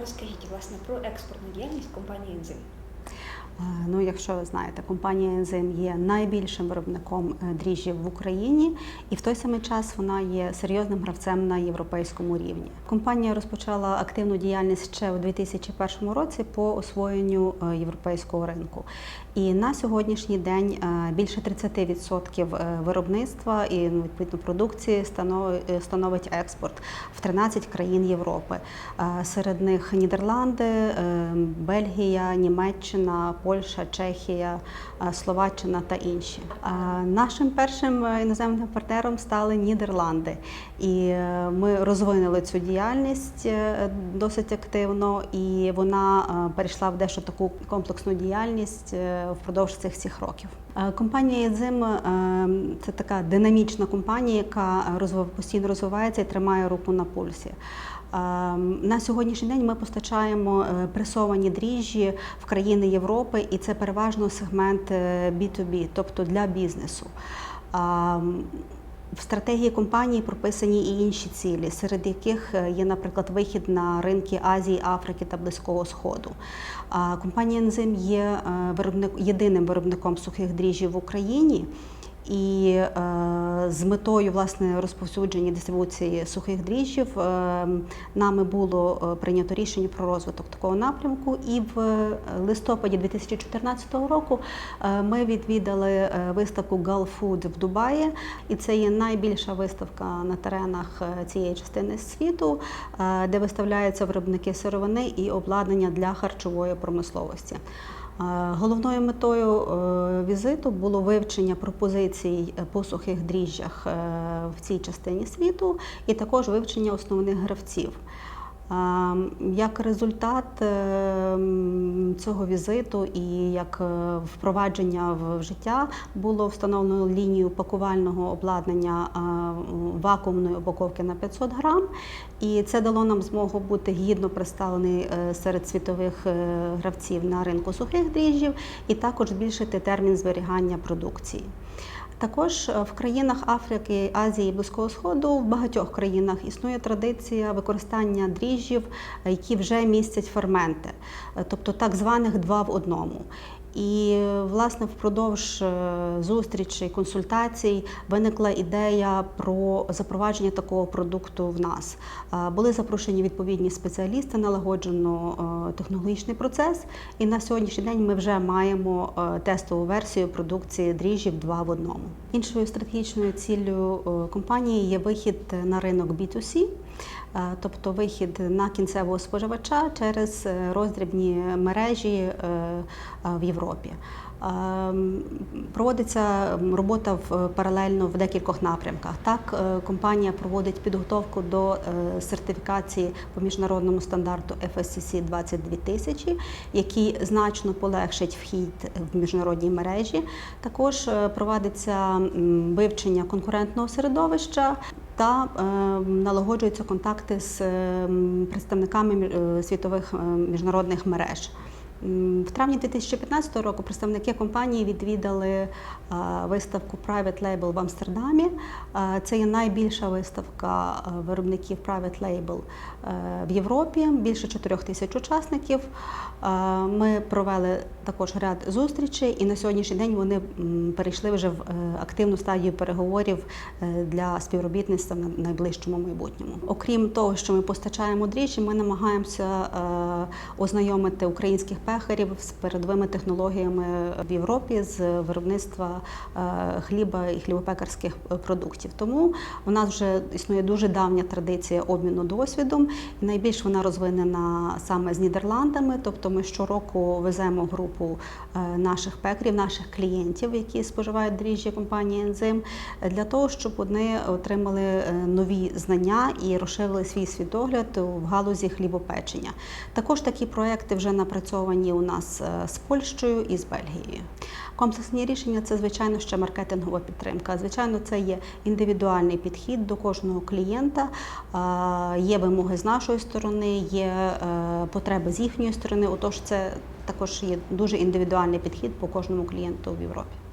Розкажіть власне про експортну діяльність компанії «Ензим». Е, Ну, якщо ви знаєте, компанія Ензим є найбільшим виробником е, дріжджів в Україні, і в той самий час вона є серйозним гравцем на європейському рівні. Компанія розпочала активну діяльність ще у 2001 році по освоєнню е, європейського ринку. І на сьогоднішній день більше 30% е, виробництва і ну, відповідно продукції станов- становить експорт в 13 країн Європи. Серед них Нідерланди, Бельгія, Німеччина, Польща, Чехія, е, Словаччина та інші. Е, Нашим першим е, іноземним партнером стали Нідерланди, і ми розвинули цю діяльність досить активно, і вона перейшла в дещо таку комплексну діяльність впродовж цих всіх років. Компанія «Єдзим» це така динамічна компанія, яка постійно розвивається і тримає руку на пульсі. Е, На сьогоднішній день ми постачаємо е, пресовані дріжджі в країни Європи, і це переважно сегмент е, B2B, тобто для бізнесу. В стратегії компанії прописані і інші цілі, серед яких е, є, наприклад, вихід на ринки Азії, Африки та Близького Сходу. Компанія «Ензим» є е, єдиним виробником сухих дріжджів в Україні. І е, з метою власне розповсюдження дистрибуції сухих дріжджів е, нами було е, прийнято рішення про розвиток такого напрямку. І в е, листопаді 2014 року е, ми відвідали виставку Food в Дубаї, і це є найбільша виставка на теренах цієї частини світу, де виставляються виробники сировини і обладнання для харчової промисловості. Е, Головною метою е, візиту було вивчення пропозицій по сухих дріжджах е, в цій частині світу, і також вивчення основних гравців. Як результат е, цього візиту і як е, впровадження в життя було встановлено лінію пакувального обладнання вакуумної упаковки на 500 грам, і це дало нам змогу бути гідно представлений е, серед світових гравців на ринку сухих дріжджів, і також збільшити термін зберігання продукції. Також е, в країнах Африки, Азії, Близького Сходу в багатьох країнах існує традиція використання дріжджів, е, які вже містять ферменти, е, тобто так званих два в одному. І власне впродовж е, зустрічей, консультацій виникла ідея про запровадження такого продукту в нас. Е, Були запрошені відповідні спеціалісти, налагоджено е, технологічний процес. І на сьогоднішній день ми вже маємо тестову версію продукції дріжджів два в одному. Іншою стратегічною ціллю компанії є вихід на ринок B2C. Е, тобто вихід на кінцевого споживача через е, роздрібні мережі е, в Європі. Проводиться робота в паралельно в декількох напрямках. Так, компанія проводить підготовку до сертифікації по міжнародному стандарту FSCC 22000, який значно полегшить вхід в міжнародні мережі. Також проводиться вивчення конкурентного середовища та е, налагоджуються контакти з е, представниками е, світових е, міжнародних мереж. В травні 2015 року представники компанії відвідали виставку Private Label в Амстердамі. Це є найбільша виставка виробників Private Label е, в Європі, більше 4 тисяч учасників. Ми провели також ряд зустрічей, і на сьогоднішній день вони перейшли вже в е, активну стадію переговорів е, для співробітництва в найближчому майбутньому. Окрім того, що ми постачаємо дріжджі, ми намагаємося ознайомити українських пехарів з передовими технологіями в Європі з виробництва е, хліба і хлібопекарських продуктів. Тому у нас вже існує дуже давня традиція обміну досвідом. І найбільш вона розвинена саме з Нідерландами. Тобто ми щороку веземо групу е, наших пекарів, наших клієнтів, які споживають дріжджі компанії Ензим, для того, щоб вони отримали е, нові знання і розширили свій світогляд в галузі хлібопечення. Також такі проекти вже напрацьовані у нас е, з Польщею і з Бельгією. Комплексні рішення це звичайно ще маркетингова підтримка. Звичайно, це є індивідуальний підхід до кожного клієнта. Е, Є вимоги з нашої сторони, є е, потреби з їхньої сторони. Отож, це також є дуже індивідуальний підхід по кожному клієнту в Європі.